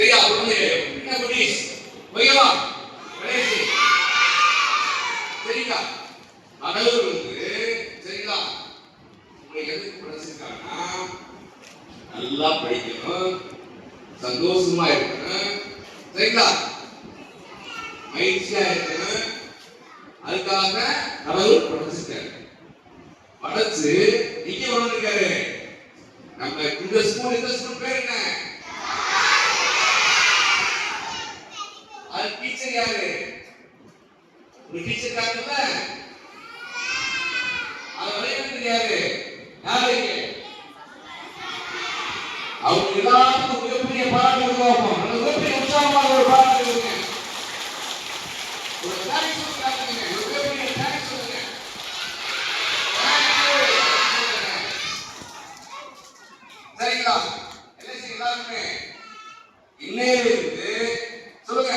சரியா ஒண்ணு என்ன குட்டீஸ் ஓகேவா கடைசி சரிங்களா மகளூர் வந்து சரிங்களா உங்களுக்கு எதுக்கு படிச்சிருக்காங்கன்னா நல்லா படிக்கணும். சந்தோஷமா இருக்கணும். சரிங்களா மகிழ்ச்சியா இருக்கணும். அதுக்காக கடவுள் படைச்சிருக்காரு படைச்சு நீங்க வளர்ந்துருக்காரு நம்ம இந்த ஸ்கூல் இந்த ஸ்கூல் பேர் என்ன அது டீச்சர் யாரு ஒரு அது வழிநடத்துறது யாரு யாரு இங்க? எல்லாத்துக்கும் மிகப்பெரிய பாராட்டு மிகப்பெரிய உற்சாகமாக ஒரு பாராட்டு கொடுங்க ஒரு தேங்க்ஸ் சொல்லுங்க ஒரு மிகப்பெரிய தேங்க்ஸ் சொல்லுங்க Thank you. சரிங்களா எல்ஐசி எல்லாருமே இன்னையிலிருந்து சொல்லுங்க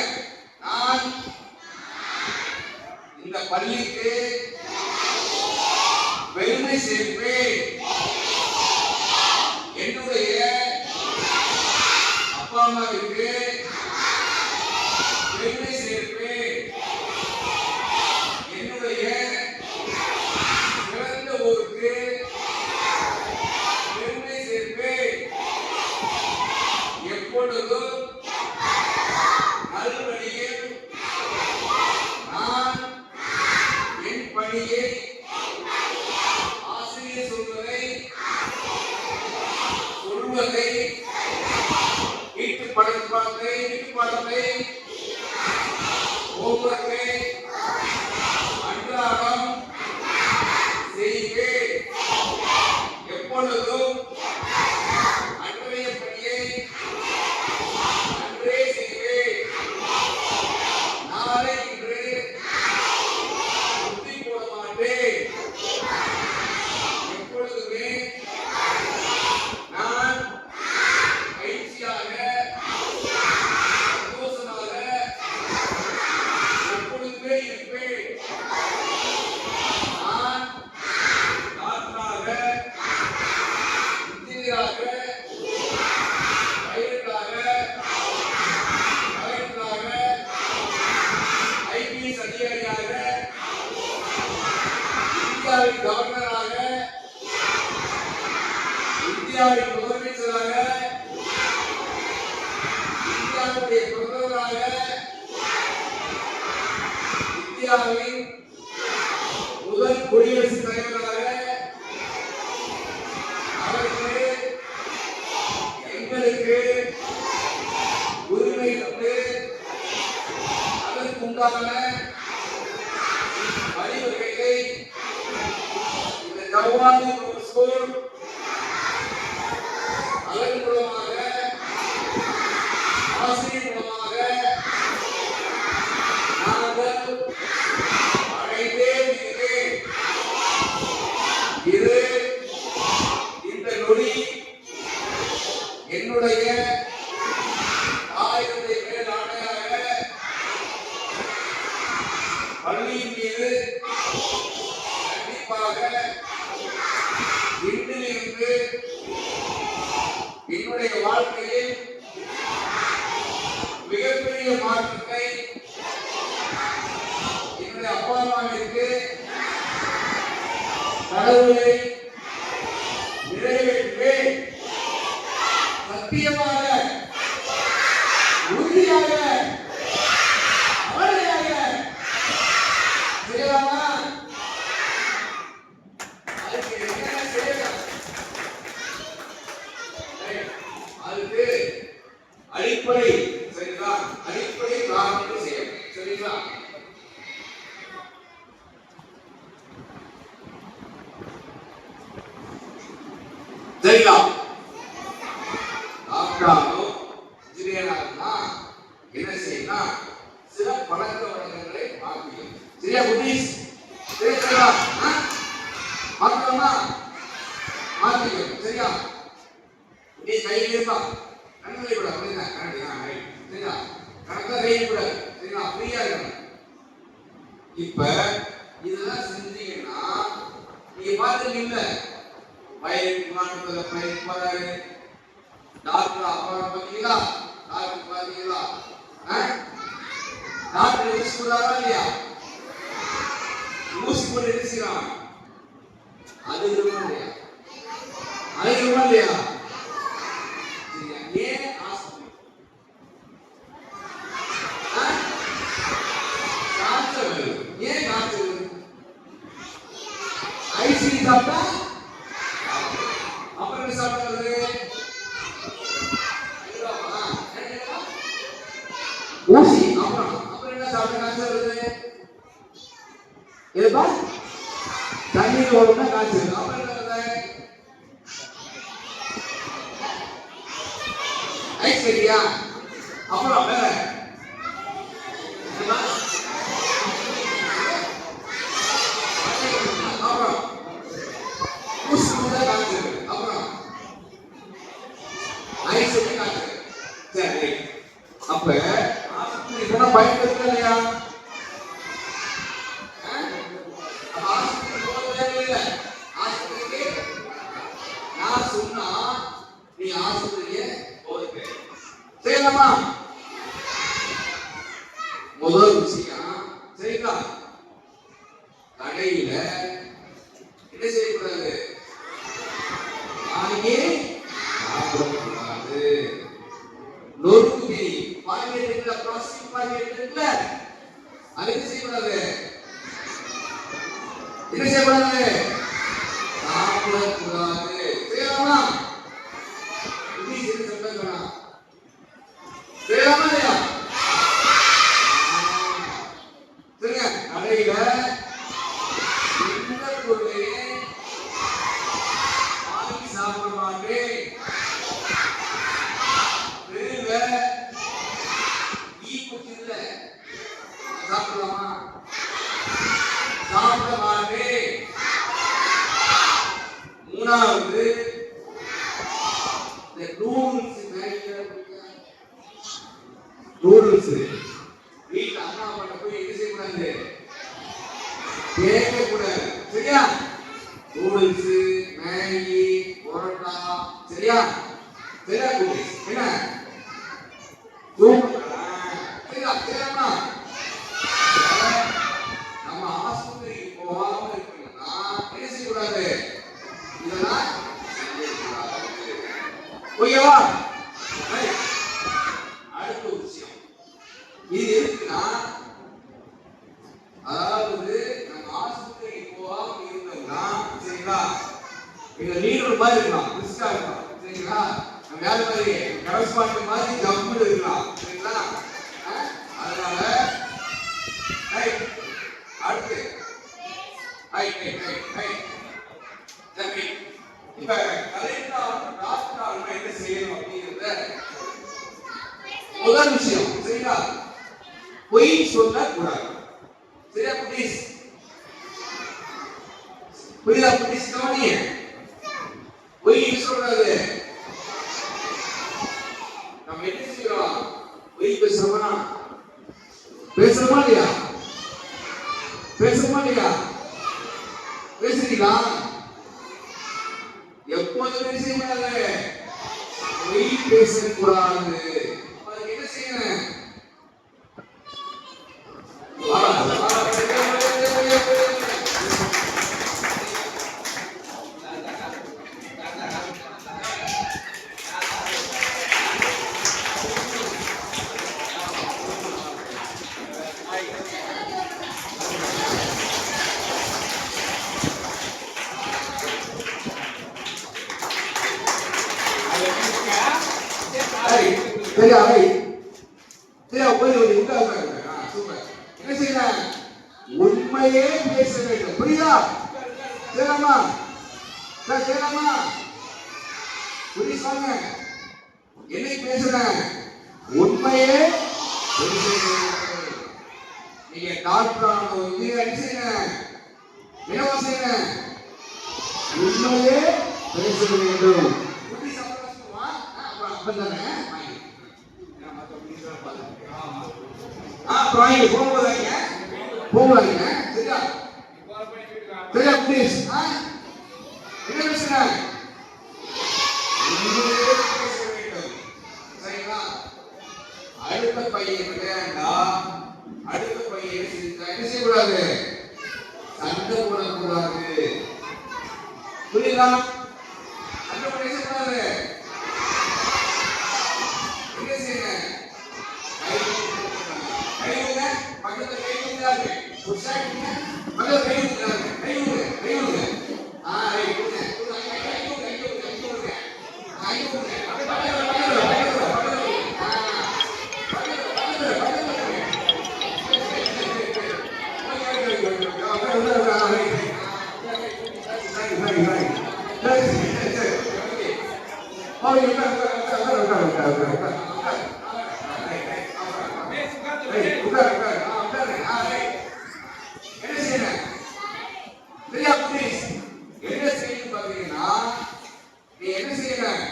நான் இந்த பள்ளிக்கு பெருமை சேர்ப்பேன் என்னுடைய அப்பா அம்மாவிற்கு பெருமை சேர்ப்பேன் என்னுடைய சிறந்த ஊருக்கு பெருமை சேர்ப்பேன் எப்பொழுதும் நல்வழியில் நான் என் பணியை ஆசிரியர் சொல்வதை சொல்வதை வீட்டு படத்தை வீட்டு பாடத்தை இந்தியாவை முதலமைச்சராக இந்தியாவுடைய பிரதமராக இந்தியாவின் முதல் குடியரசுத் தலைவராக அவருக்கு எங்களுக்கு உரிமை தந்து அதற்கு உண்டான வழிவகைகளை இந்த ஜவாஹி ஸ்கூல் அதன் மூலமாக ஆசிரியர் மூலமாக நாங்கள் அடைந்தே இருக்கிறேன் இது இந்த நொடி என்னுடைய ஆயிரத்தை மேல் ஆணையாக பள்ளியின் மீது கண்டிப்பாக இன்றிலிருந்து என்னுடைய வாழ்க்கையில் மிகப்பெரிய மாற்றத்தை என்னுடைய அப்பா அம்மாவிற்கு கடவுளை நிறைவேற்றுவேன் சத்தியமாக உறுதியாக அவளையாக செய்யலாமா அதுக்கு என்ன செய்யலாம் Right. அதுக்கு அடிப்படை சரிங்களா அடிப்படை காரணங்கள் செய்யணும் சரிங்களா சரிங்களா டாக்டராகோ இன்ஜினியராகனா என்ன செய்யணும் சில பழக்க வழக்கங்களை மாற்றிக்கணும் சரியா குட்டீஸ் சரி சரியா? சரியா? நீ கையில் இருப்பா கண்களை விட அப்படின்னா கரண்டி சரியா? கணக்கா கையில் விட சரியா? ஃப்ரீயா இருக்கணும். இப்ப இதெல்லாம் செஞ்சீங்கன்னா நீங்க பாத்துருக்கீங்கல்ல பைலட் விமானத்துல பைலட் போறாரு. டாக்டர் அப்புறம் பாத்தீங்களா டாக்டர் பாத்தீங்களா டாக்டர் ஊசி இல்லையா? ஊசி போட்டு என்ன அது இருக்குமா இல்லையா? அது இல்லையா? ஏன் ஆஸ்பத்திரி? காய்ச்சல். ஏன் காய்ச்சல்? சாப்பிட்டா? அப்புறம் என்ன சாப்பிட்டா வருது? ஐயோப்பா, என்னப்பா? ஊசி அப்புறம் அப்புறம் என்ன சாப்பிட்டா காய்ச்சல் வருது இதுப்பா தண்ணீர் ஓடுனா காய்ச்சல் அப்புறம் ஐஸ் அப்புறம் வேற என்னப்பா? அப்புறம் ஊசி போட்டா காய்ச்சல் வருது. அப்புறம் ஐஸ் கட்டி காய்ச்சல் வருது. சரி ரைட். அப்ப ஆஸ்பத்திரி போனா பயன்படுத்தல இல்லையா ஆ? அப்ப ஆஸ்பத்திரி போக தேவையில்லை. ஆஸ்பத்திரிக்கு நான் சொன்னா நீ ஆஸ்பத்திரிக்கு போக செய்யலாமா முதல் விஷயம் சரிங்களா கடையில என்ன செய்யக்கூடாது? வாங்கி சாப்பிடக்கூடாது. நொறுக்கு. மீறி பாக்கெட் இருக்குல்ல பிளாஸ்டிக் இருக்குல்ல அது என்ன செய்யக்கூடாது? என்ன செய்யக்கூடாது? சாப்பிடக்கூடாது. செய்யலாமா இப்படி செய்து செய்யலாமா இல்லையா சரிங்க கடையில இந்த பொருளையே வாங்கி சாப்பிட மாட்டேன் தெருவுல ஈ குச்சில சாப்பிடலாமா சாப்பிட மாட்டேன் மூணாவது இந்த நூடுல்ஸ் நூடுல்ஸ் வீட்டுல அம்மா பண்ண போய் என்ன செய்யக்கூடாது. கேட்கக்கூடாது சரியா? நூடுல்ஸ் மேகி பரோட்டா சரியா? சரியா குட்டீஸ் என்ன? சூப்பர் சரியா சரியாம்மா நம்ம ஆஸ்பத்திரிக்கு போகாம இருக்கணும்னா என்ன செய்யக்கூடாது இதெல்லாம் ஓகேவா Right. அடுத்த ஒரு விஷயம் இது எதுக்குன்னா அதாவது நம்ம ஆஸ்பத்திரிக்கு போகாம இருந்தோம்னா சரிங்களா எங்க லீடர் மாதிரி இருக்கலாம் ரிஸ்கா இருக்கலாம் சரிங்களா நம்ம வேலை மாதிரி கரஸ்பாண்ட் மாதிரி ஜம்முன்னு இருக்கலாம் சரிங்களா ஆ? அதனால ரைட் அடுத்து ரைட் ரைட் ரைட் ரைட் சரி இப்ப கரெக்டா டாக்டர் ஆகணும் என்ன செய்யணும் அப்படிங்கிறத முதல் விஷயம் சரிங்களா? பொய் சொல்ல கூடாது சரியா ப்ளீஸ் புரியுதா ப்ளீஸ் கவனிய பொய் சொல்லக்கூடாது நம்ம என்ன செய்யறோம்? பொய் பேசுறோமா? பேசுறோமா இல்லையா? பேசுறோமா இல்லையா? பேசுறீங்களா? எப்போதுமே செய்யக்கூடாது பொய் பேசக்கூடாது அதுக்கு என்ன செய்யணும் வாடா, வாடா, வெளியே, வெளியே, வெளியே, வெளியே. சரி, சரியா ரைட் சரியா போய் ஒரு உட்கார உட்காருங்க. ஆ, சூப்பர் என்ன செய்யணும் உண்மையே பேச வேண்டும் புரியுதா செய்யலாமா சார் செய்யலாமா புரிய சொல்லுங்க என்னை பேசுறேன் உண்மையே பேச வேண்டும். நீங்க டாக்டர் ஆனவங்க என்ன செய்யணும் என்னவா செய்யணும் உண்மையே பேச வேண்டும் புத்தி சமரசமா அப்புறம் அப்பன் தானே வாங்கி. நான் மத்த புத்திசாலி பார்த்துக்கிறேன். ஆமா. ஆ, அப்புறம் வாங்கி போகும்போது வாங்க போகும்போது வாங்க சரியா சரியா ப்ளீஸ் ஆ என்ன பேசுறேன் உண்மையே பேச வேண்டும் சரிங்களா பையன் விளையாண்டா அடுத்த பையன் என்ன செஞ்சா என்ன செய்யக்கூடாது? சண்டை போடக்கூடாது. புரியுதா சண்டை போட என்ன செய்யக்கூடாது என்ன செய்யணும் கை விடுங்க பக்கத்துல கை விடுங்க உற்சாகிங்க பக்கத்துல கை விடுங்க கை விடுங்க கை விடுங்க ஆ கை விடுங்க கை விடுங்க கை விடுங்க கை விடுங்க கை விடுங்க பக்கத்துல பக்கத்துல பக்கத்துல பக்கத்துல ஆ பக்கத்துல பக்கத்துல பக்கத்துல என்ன செய்யணும் சரியா ப்ளீஸ் என்ன செய்யணும் பாத்தீங்கன்னா நீ என்ன செய்யணும்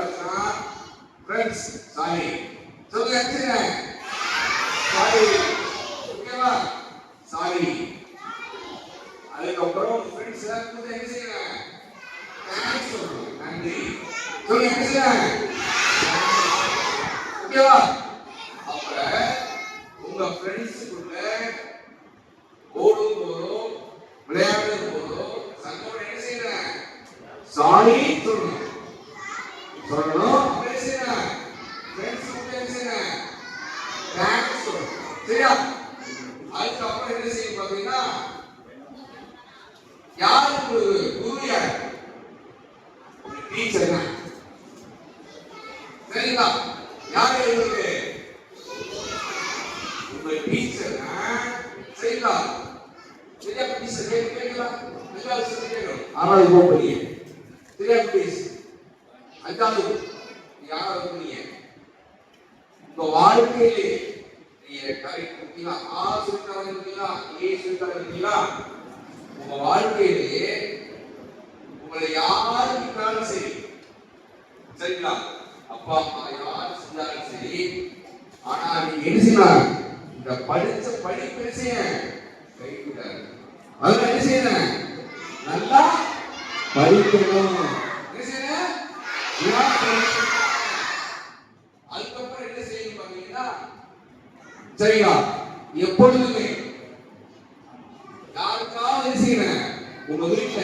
சண்டை போடாதுன்னா ஃப்ரெண்ட்ஸ் சாரி சொல்லுங்க என்ன செய்யணும் சாரி ஓகேவா சாரி அதுக்கப்புறம் ஃப்ரெண்ட்ஸ் எல்லாருக்கும் என்ன செய்யணும் தேங்க்ஸ் சொல்லணும் நன்றி சொல்லுங்க என்ன செய்யணும் ஓகேவா அப்ப உங்க ஃப்ரெண்ட்ஸுக்குள்ள ஓடும் போதோ விளையாடும் போதோ சங்கோட என்ன செய்யணும் சாரி சொல்லணும் சொல்லணும் அப்புறம் என்ன செய்யணும் ஃப்ரெண்ட்ஸ் கூட என்ன செய்யணும் தேங்க்ஸ் சொல்லணும் சரியா அதுக்கப்புறம் என்ன செய்யும் பாத்தீங்கன்னா யாருக்கு ஒரு குரு யார் டீச்சர் தான் சரிங்களா யார் இவருக்கு உங்க டீச்சர் சரிங்களா சரியா டீச்சர் கேட்கலா அஞ்சாவது யாராவது போறீங்க உங்க வாழ்க்கையிலே நீங்க கரெக்ட் இருக்கீங்களா ஆ சொல்லிட்டாங்க இருக்கீங்களா ஏ சொல்லிட்டாங்க இருக்கீங்களா உங்க வாழ்க்கையிலே உங்களை யார் விட்டாலும் சரி? சரிங்களா? அப்பா அம்மா யார் செஞ்சாலும் சரி ஆனா நீங்க என்ன செய்யலாம் இந்த படிச்ச படிப்பு என்ன கைவிடாது அதுல என்ன செய்யணும் நல்லா படிக்கணும். என்ன செய்யணும் அதுக்கப்புறம் என்ன செய்யணும் பாத்தீங்கன்னா சரிங்களா? எப்பொழுதுமே யாருக்காவது என்ன செய்யணும் உங்க வீட்டுல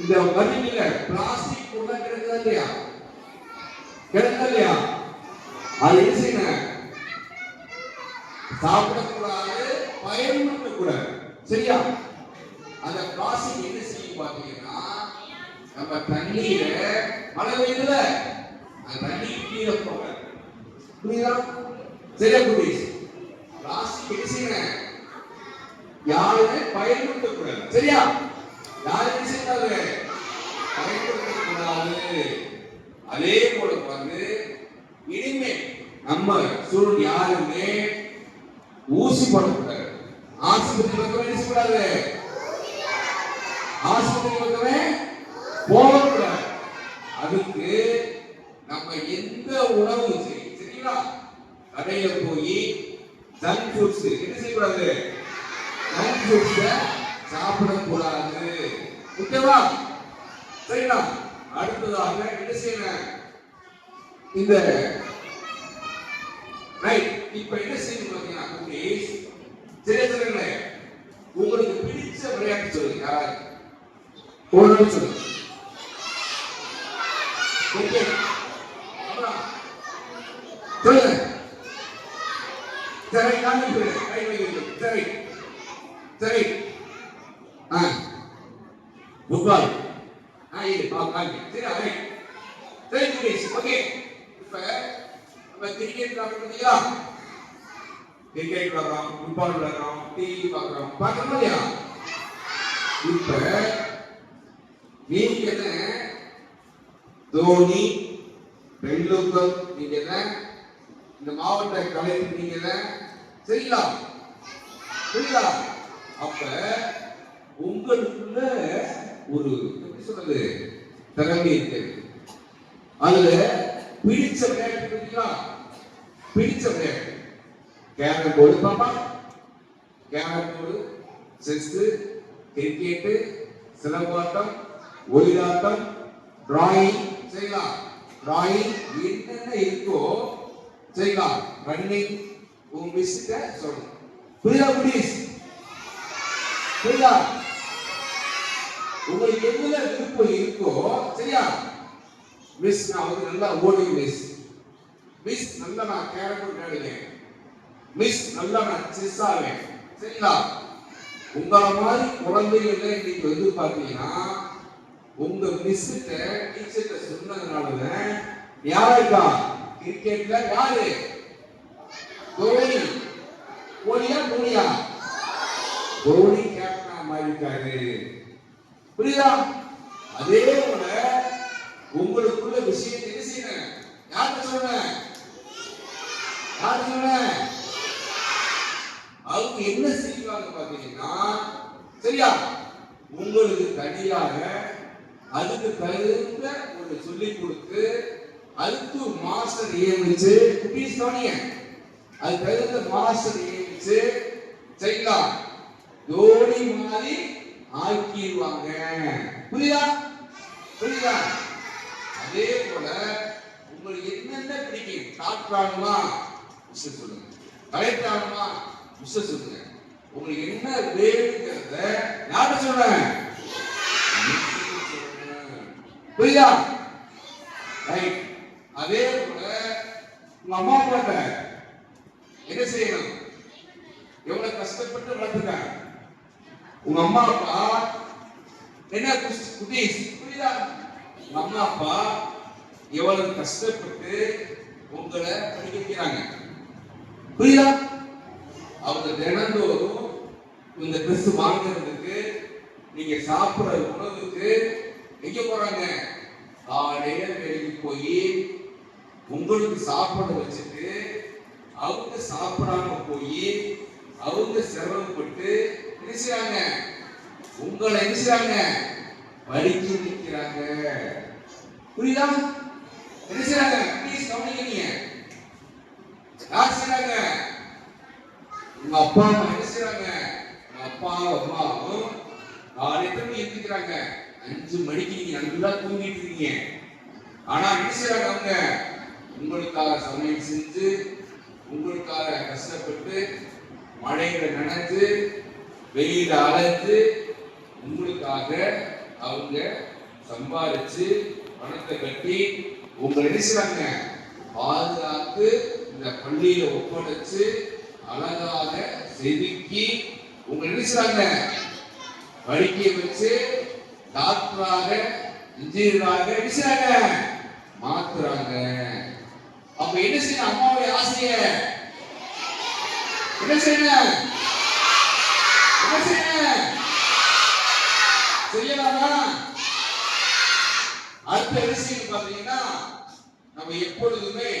இந்த வண்டியில பிளாஸ்டிக் பொருளா கிடக்குதா இல்லையா? கிடக்குதா இல்லையா? அது என்ன செய்யணும் சாப்பிடக்கூடாது பயன்படுத்தக்கூடாது. சரியா? அந்த பிளாஸ்டிக் என்ன செய்யும் பாத்தீங்கன்னா நம்ம தண்ணீர மழை பெய்யுதுல அந்த தண்ணி கீழே போக புரியுதா? சரியா புரியுது? பிளாஸ்டிக் என்ன செய்யணும் யாருமே பயன்படுத்த கூடாது சரியா? யாரு என்ன செய்யக்கூடாது பயன்படுத்தக்கூடாது. அதே போல வந்து இனிமே நம்ம சூழல் யாருமே ஊசி போடக்கூடாது. ஆஸ்பத்திரி பக்கமே என்ன ஆஸ்பத்திரி பக்கமே போகக்கூடாது. அதுக்கு நம்ம எந்த உணவு சரி சரிங்களா? கடையில போய் ஜங்க் ஃபுட்ஸ் என்ன செய்யக்கூடாது? ஜங்க் ஃபுட்ஸ் சாப்பிடக்கூடாது ஓகேவா? சரிங்களா? அடுத்ததாக என்ன செய்யணும் இந்த ரைட் இப்ப என்ன செய்யணும் பாத்தீங்கன்னா குட்டீஸ் உங்களுக்கு பிடிச்ச விளையாட்டு சொல்லுங்க யாராவது? ஒரு நிமிஷம் சொல்லுங்க சொல்லுங்க. திரை காண்பிக்கிறேன். கை வைக்கிறேன் திரை திரை ஆ புக்பால் ஆ இது பா காமி சரி அதை சரி குட்டீஸ் ஓகே இப்ப நம்ம கிரிக்கெட் விளையாடுறோம் பார்த்தீங்களா கிரிக்கெட் பார்க்குறோம் ஃபுட்பால் விளையாடுறோம் டிவி பார்க்குறோம் பார்க்கணும் இல்லையா? இப்ப நீங்க என்ன? தோனி டெண்டுல்கர் நீங்க என்ன? இந்த மாவட்ட கலை நீங்க என்ன? செய்யலாம். செய்யலாம். அப்ப உங்களுக்குள்ள ஒரு எப்படி சொல்றது? திறமை இருக்கு. அதுல பிடிச்ச விளையாட்டு பிடிச்ச விளையாட்டு. கேரம் போர்டு பாப்பா. கேரம் போர்டு செஸ் கிரிக்கெட்டு சிலம்பாட்டம் ஒயிலாட்டம் டிராயிங் செய்யலாம். டிராயிங் என்னென்ன இருக்கோ செய்யலாம். ரன்னிங் உங்க மிஸ்கிட்ட சொல்லணும். புரியுதா குடீஸ் புரியுதா உங்களுக்கு எதுல விருப்பம் இருக்கோ சரியா மிஸ் நான் வந்து நல்லா ஓடி மிஸ் மிஸ் நல்லா நான் கேரக்டர் விளையாடுவேன் மிஸ் நல்லா நான் சரிங்களா? உங்களை மாதிரி குழந்தைகள் நீங்க வந்து பாத்தீங்கன்னா உங்க மிஸ்கிட்ட டீச்சர்கிட்ட சொன்னதுனால யாருக்கா? கிரிக்கெட்ல யாரு? தோனி. கோலியா தோனியா? தோனி கேப்டனா மாறிட்டாரு புரியுதா? அதே போல உங்களுக்குள்ள விஷயத்தை என்ன செய்யணும்? யார்கிட்ட சொன்னேன் யார்கிட்ட சொன்னேன் அவங்க என்ன செய்வாங்க பாத்தீங்கன்னா சரியா? உங்களுக்கு தனியாக அதுக்கு தகுந்த ஒரு சொல்லி கொடுத்து அதுக்கு மாஸ்டர் நியமிச்சு குட்டீஸ் கவனிங்க அது தகுந்த மாஸ்டர் நியமிச்சு சரிங்களா? தோனி மாதிரி ஆக்கிடுவாங்க. புரியுதா? புரியுதா? அதே போல உங்களுக்கு என்னென்ன பிடிக்கும்? டாக்டர் ஆகணுமா சொல்லுங்க கலெக்டர் ஆகணுமா மிஸ்டர் சொல்லுங்க உங்களுக்கு என்ன வேணுங்கிறத யார்கிட்ட சொல்றேன் புரியுதா? ரைட் அதே போல உங்க அம்மா அப்பாட்ட என்ன செய்யணும்? எவ்வளவு கஷ்டப்பட்டு வளர்த்துருக்காங்க? உங்க அம்மா அப்பா என்ன குஸ்- குட்டீஸ்? புரியுதா? உங்க அம்மா அப்பா எவ்வளவு கஷ்டப்பட்டு உங்களை படிக்க வைக்கிறாங்க. புரியுதா? அவங்க தினந்தோறும் இந்த ட்ரெஸ் வாங்குறதுக்கு நீங்க சாப்பிடுற உணவுக்கு எங்க போறாங்க? காலையில வேலைக்கு போய் உங்களுக்கு சாப்பாடு வச்சுட்டு அவங்க சாப்பிடாம போய் அவங்க சிரமப்பட்டு நினைச்சாங்க உங்களை நினைச்சாங்க செய்றாங்க நிற்கிறாங்க. புரியுதா? நினைச்சாங்க செய்றாங்க ப்ளீஸ் கவனிக்கிறீங்க யார் செய்றாங்க உங்க அப்பா அம்மா என்ன செய்யறாங்க உங்க அப்பா அம்மாவும் ஆறு எத்தனை மணி எந்திரிக்கிறாங்க அஞ்சு மணிக்கு நீங்க நல்லா தூங்கிட்டு இருக்கீங்க. ஆனா என்ன செய்யறாங்க அவங்க? உங்களுக்காக சமையல் செஞ்சு உங்களுக்காக கஷ்டப்பட்டு மழையில நனைஞ்சு வெயில அலைஞ்சு உங்களுக்காக அவங்க சம்பாதிச்சு பணத்தை கட்டி உங்களை என்ன செய்றாங்க? பாதுகாத்து இந்த பள்ளியில ஒப்படைச்சு அழகாக செதுக்கி உங்க என்ன படிக்க வச்சு டாக்டராக இன்ஜினியராக நினைச்சாங்க மாத்துறாங்க. அப்ப என்ன செய்யணும் அம்மாவுடைய ஆசைய. என்ன செய்யணும் என்ன செய்யணும் செய்யலாமா? அடுத்த விஷயம் பாத்தீங்கன்னா நம்ம எப்பொழுதுமே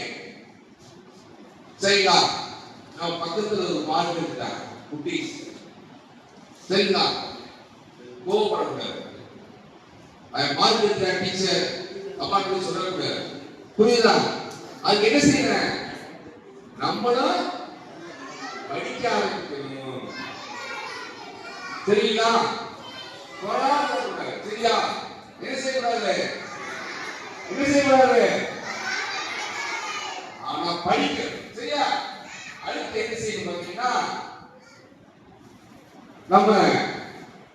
செய்யலாம். நம்ம பக்கத்துல ஒரு பார்க் இருக்காங்க குட்டீஸ். செல்லா கோவப்படக்கூடாது. மார்க் இருக்கிற டீச்சர் அப்பா கிட்ட சொல்லக்கூடாது. புரியுதா? அதுக்கு என்ன செய்யறேன்? நம்மளும் படிக்க ஆரம்பிக்கணும். சரிங்களா? பொறாமப்படக்கூடாது சரியா? என்ன செய்யக்கூடாது? என்ன செய்யக்கூடாது? ஆனா படிக்க சரியா? அடுத்து என்ன செய்யணும் பார்த்தீங்கன்னா நம்ம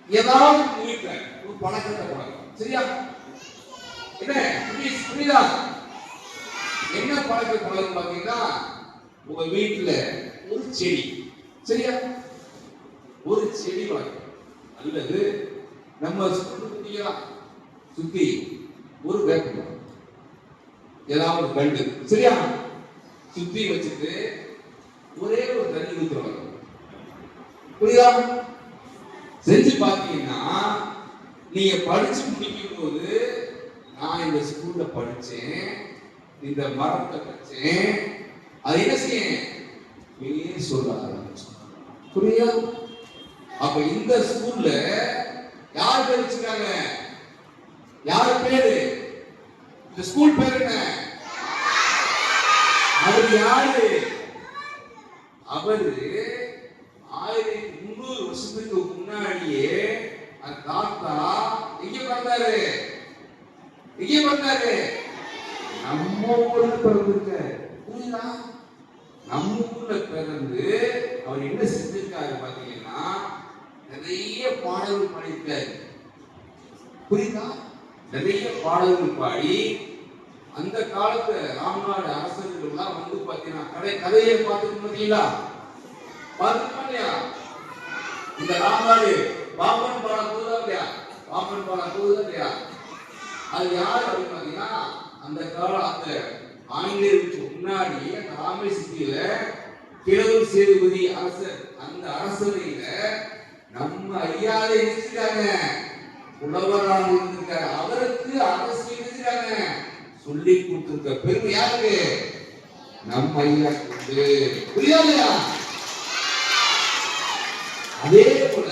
ஏதாவது வீட்டுல ஒரு பழக்கத்தை பழக்கம் சரியா? என்ன? புரியுதா என்ன பழக்க பழக்கம் பாத்தீங்கன்னா உங்க வீட்டுல ஒரு செடி. சரியா? ஒரு செடி வளர்க்கணும். அல்லது நம்ம சுத்தியா சுத்தி ஒரு வேப்பம் ஏதாவது ஒரு கண்டு சரியா? சுத்தி வச்சுட்டு ஒரே ஒரு தண்ணி ஊத்துறோம். புரியுதா? செஞ்சு பார்த்தீங்கன்னா நீங்க படிச்சு முடிக்கும் போது நான் இந்த ஸ்கூல்ல படிச்சேன் இந்த மரத்தை வச்சேன் அது என்ன செய்ய பேர் சொல்ல ஆரம்பிச்சோம் புரியுதா? அப்ப இந்த ஸ்கூல்ல யார் பேர் வச்சிருக்காங்க? யார் பேரு? இந்த ஸ்கூல் பேர் என்ன? அது யாரு? அவரு ஆயிரத்தி முந்நூறு வருஷத்துக்கு முன்னாடியே அந்த தாத்தா எங்க பிறந்தாரு? எங்க பிறந்தாரு? நம்ம ஊர்ல பிறந்திருக்காரு. புரியுதா? நம்ம ஊர்ல பிறந்து அவர் என்ன செஞ்சிருக்காரு பாத்தீங்கன்னா நிறைய பாடல்கள் பாடியிருக்காரு. புரியுதா? நிறைய பாடல்கள் பாடி அந்த காலத்து ராம்நாடு அரசர்கள் எல்லாம் வந்து பாத்தீங்கன்னா கதை கதையை பார்த்துட்டு பார்த்தீங்களா பார்த்துக்கலையா இல்லையா? இந்த ராம்நாடு பாப்பன் பாடம் போதுதான் இல்லையா? பாப்பன் பாடம் போதுதான் இல்லையா? அது யார் அப்படின்னு பாத்தீங்கன்னா அந்த காலம் அந்த ஆங்கிலேயருக்கு முன்னாடி அந்த ராமேஸ்வரியில கிழவர் சேதுபதி அரசர் அந்த அரசவையில நம்ம ஐயாவை நினைச்சிட்டாங்க புலவராக இருந்திருக்காரு அவருக்கு அரசியல் நினைச்சிட்டாங்க சொல்லி கொடுத்திருக்க பெருமை யாருக்கு நம்ம ஐயா உண்டு புரியாதையா அதே போல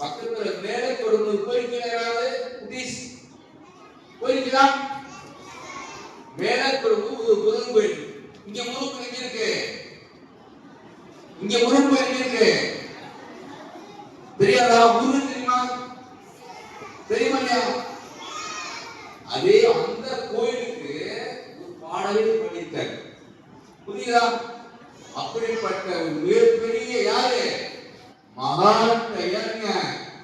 பக்கத்துல மேலே கொடுங்க கோரிக்கை யாராவது? குட்டீஸ். கோரிக்கைதா மேலே கொடுங்க முருகன் கோயில். இங்க முருகன் எங்க இருக்கு. இங்க முருகன் கோயில் எங்க இருக்கு. தெரியாதா? முருகன் தெரியுமா? தெரியுமா இல்லையா அதே அந்த கோயிலுக்கு ஒரு பாடலே பண்ணியிருக்காரு புரியுதா அப்படிப்பட்ட ஒரு மிகப்பெரிய யாரு மகான்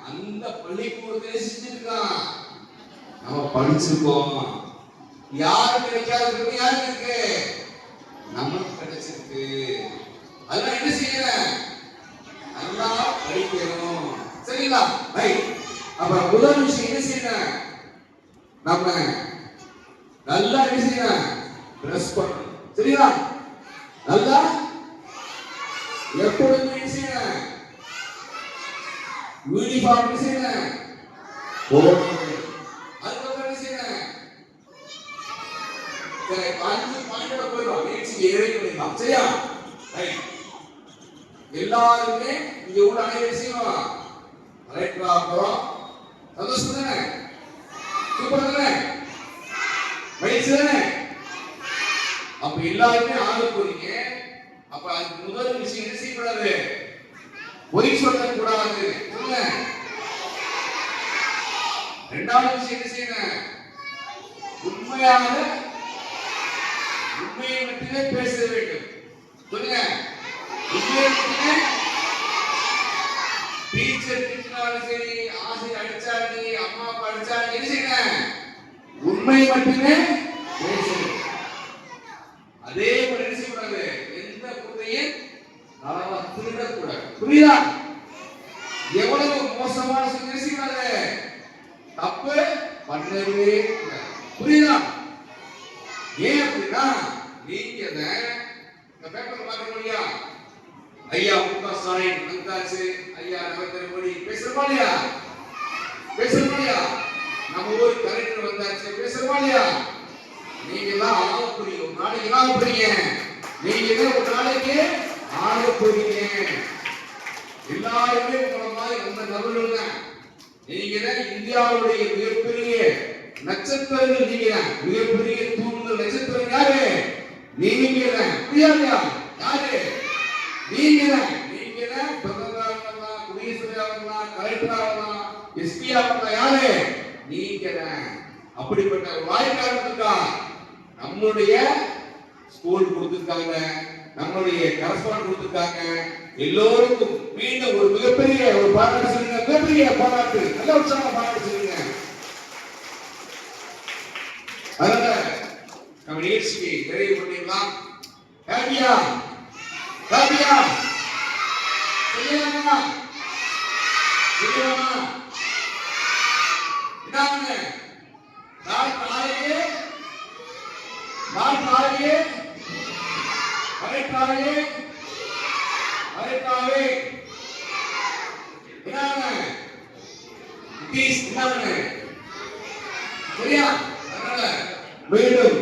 அந்த பள்ளிக்கூடத்தை செஞ்சிருக்கான் நம்ம படிச்சிருக்கோம் யாரு கிடைக்காது யாருக்கு இருக்கு நமக்கு கிடைச்சிருக்கு அதெல்லாம் என்ன செய்யறேன் நல்லா படிக்கணும் சரிங்களா ரைட் அப்ப முதல் விஷயம் என்ன செய்யணும் நம்ம நல்லா என்ன செய்யணும் ட்ரெஸ் பண்ணணும் சரிங்களா நல்லா எப்பொழுதுமே என்ன செய்யணும் யூனிஃபார்ம் என்ன செய்யணும் போடணும் அதுக்கப்புறம் என்ன செய்யணும் சரி அஞ்சு பாயிண்டோட போயிடும் நிகழ்ச்சிக்கு இறங்கி பண்ணிடலாம் சரியா ரைட் எல்லாருமே இங்க உள்ள அனைவரும் செய்யணும் ரைட்ரா போறோம் சந்தோஷம் தானே சூப்பர் தானே மகிழ்ச்சி தானே அப்ப எல்லாருமே ஆக போறீங்க அப்ப அதுக்கு முதல் விஷயம் என்ன செய்யக்கூடாது பொய் சொல்லக்கூடாது சொல்லுங்க ரெண்டாவது விஷயம் என்ன செய்யணும் உண்மையான உண்மையை மட்டுமே பேச வேண்டும். சொல்லுங்க. உண்மையை மட்டுமே டீச்சர் திட்டினாலும் சரி ஆசிரியர் அடிச்சாலும் சரி அம்மா அப்பா அடிச்சாலும் என்ன செய்யணும் உண்மையை மட்டுமே பேசணும் அதே போல என்ன செய்யக்கூடாது? எந்த குழந்தையும் அளவா திருடக்கூடாது. புரியுதா? எவ்வளவு மோசமான சொல்லி என்ன செய்யக்கூடாது? தப்பு பண்ணவே கூடாது. புரியுதா? ஏன் அப்படின்னா நீங்க இந்த பேப்பர் பார்க்க முடியா ஐயா முக ஸ்டாலின் வந்தாச்சு. ஐயா நரேந்திர மோடி பேசுறோமா இல்லையா? பேசுறோமா இல்லையா? நம்ம ஊர் கலெக்டர் வந்தாச்சு. பேசுறோமா இல்லையா? நீங்க எல்லாம் ஆக புரியும் ஒரு நாளைக்கு ஆக புரியுங்க நீங்க எல்லாம் ஒரு நாளைக்கு ஆக புரியுங்க எல்லாருமே உங்களை மாதிரி அந்த நபர்கள் தான் நீங்க தான் இந்தியாவுடைய மிகப்பெரிய நட்சத்திரங்கள் நீங்க மிகப்பெரிய தூண்கள் நட்சத்திரம் யாரு? நீங்க தான் புரியாதையா யாரு? நீங்க தான் நீங்க தான் ஆகலாம் குடியரசுத் ஆகலாம் கலெக்டர் ஆகலாம் எஸ்பி ஆகலாம் யாரு? நீங்க அப்படிப்பட்ட ஒரு வாய்க்காரத்துக்கா நம்மளுடைய ஸ்கூல் கொடுத்துருக்காங்க நம்மளுடைய கரஸ்பாண்ட் கொடுத்துருக்காங்க. எல்லோருக்கும் மீண்டும் ஒரு மிகப்பெரிய ஒரு பாராட்டு சொல்லுங்க மிகப்பெரிய பாராட்டு நல்ல உற்சாக பாராட்டு சொல்லுங்க அதனால நம்ம நிகழ்ச்சிக்கு நிறைவு பண்ணிடலாம் ஹாப்பியா ஹாப்பியா செய்யலாமா செய்யலாமா என்னங்க நாள் காலையே நாள் காலையே மறைக்காவே மறைக்காவே என்னங்க ப்ளீஸ் என்னங்க சரியா அதனால மீண்டும் சரிங்களா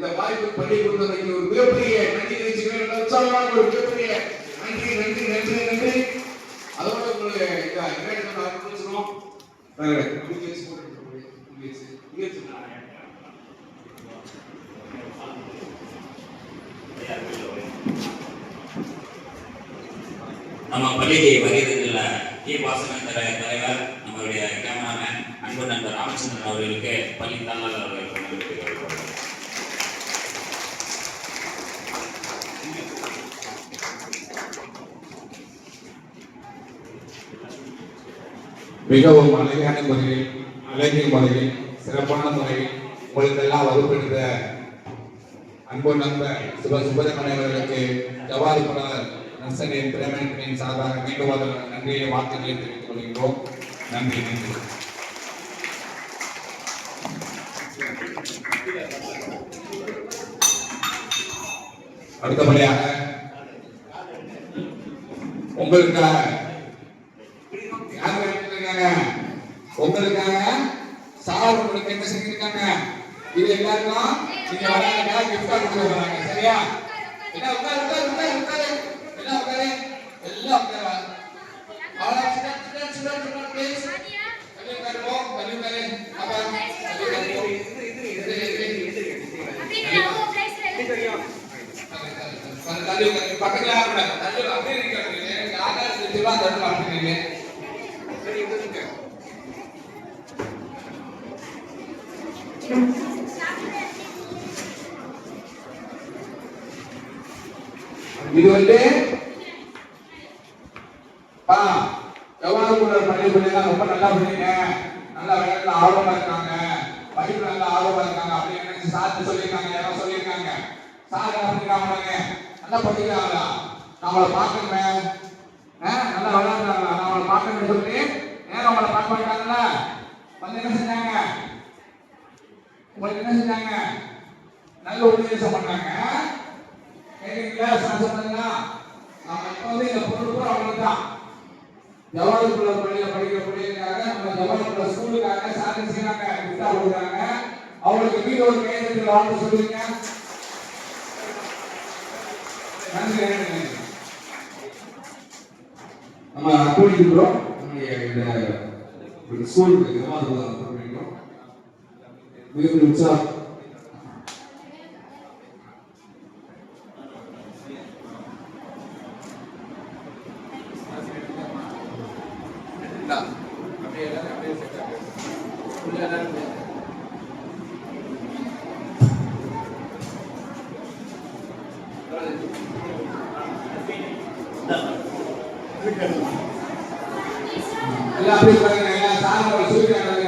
இந்த வாய்ப்பு பள்ளி கொடுத்ததுக்கு ஒரு மிகப்பெரிய நன்றி நிகழ்ச்சிகள் உற்சாகமான ஒரு மிகப்பெரிய நன்றி நன்றி நன்றி நன்றி. அதோட உங்களுக்கு இந்த இணையதளம் ஆரம்பிச்சிடும் நம்ம பள்ளிக்கு வருகிறதுல டி வாசகன் தலைவர் நம்மளுடைய கேமராமேன் அன்பு நண்பர் ராமச்சந்திரன் அவர்களுக்கு பள்ளி தலைவர் அவர்களுக்கு மிகவும் அழகான முறையில் அழகிய முறையில் சிறப்பான முறையில் உங்களுக்கெல்லாம் வகுப்பெடுத்த அன்பு நண்பர் சுப சுபதமணி அவர்களுக்கு ஜவாரி பலர் நர்சனின் பிரேமனின் சார்பாக மீண்டும் ஒரு நன்றியை வாழ்த்துக்களை தெரிவித்துக் கொள்கிறோம் நன்றி நன்றி. அடுத்தபடியாக உங்களுக்காக யார் இருக்காங்க உங்களுக்காக சார் உங்களுக்கு என்ன செஞ்சிருக்காங்க இது எல்லாருக்கும் நீங்க வராங்க கிஃப்டா கொடுக்க போறாங்க சரியா என்ன உட்காரு உட்காரு உட்காரு உட்காரு என்ன உட்காரு எல்லாம் உட்காரு ஆளா சிடா சிடா சிடா சிடா ப்ளீஸ் கல்லு உட்காரு போ கல்லு உட்காரு அப்பா கல்லு உட்காரு போ. இது, இது, இது, இது. கல்லு, கல்லு உட்காரு. பக்கத்துல யாரும் கூடாது. கல்லு அப்படியே இருக்காரு. யாரா செஞ்சிருவா அந்த இடத்துல அப்படியே சரி இது வந்து எவ்வளவு கூட பள்ளி பிள்ளைங்க ரொம்ப நல்லா பண்ணீங்க நல்லா விளையாட்டுல ஆர்வமா இருக்காங்க. படிப்பு நல்லா ஆர்வமா இருக்காங்க. அப்படின்னு நினைச்சு சொல்லியிருக்காங்க யாரோ சொல்லியிருக்காங்க. சார் என்ன பண்ணிருக்காங்க நல்லா படிக்கிறாங்களா? நம்மளை பார்க்கணுமே. ஆ, நல்லா விளையாடுறாங்களா நம்மளை பார்க்கணும்னு சொல்லி நேரம் அவங்கள பார்க்க மாட்டாங்கல்ல வந்து என்ன செஞ்சாங்க? உங்களுக்கு என்ன செஞ்சாங்க? நல்ல உபதேசம் பண்ணாங்க. கேட்குறீங்களா சார் நம்ம இப்போ வந்து இந்த பொருள் கூட அவங்களுக்கு தான் ஜவஹர்லால் பள்ளியில் படிக்கிற பிள்ளைங்களுக்காக நம்ம ஜவஹர்லால் ஸ்கூலுக்காக சாதனை செய்யறாங்க கொடுக்குறாங்க. அவங்களுக்கு வீடு ஒரு கையெழுத்து வாழ்த்து சொல்லுங்க நன்றி நன்றி நம்ம நம்முடைய இந்த ஸ்கூலுக்கு மிகுந்த உற்சாகம். எல்லாம் சார் சூரியன்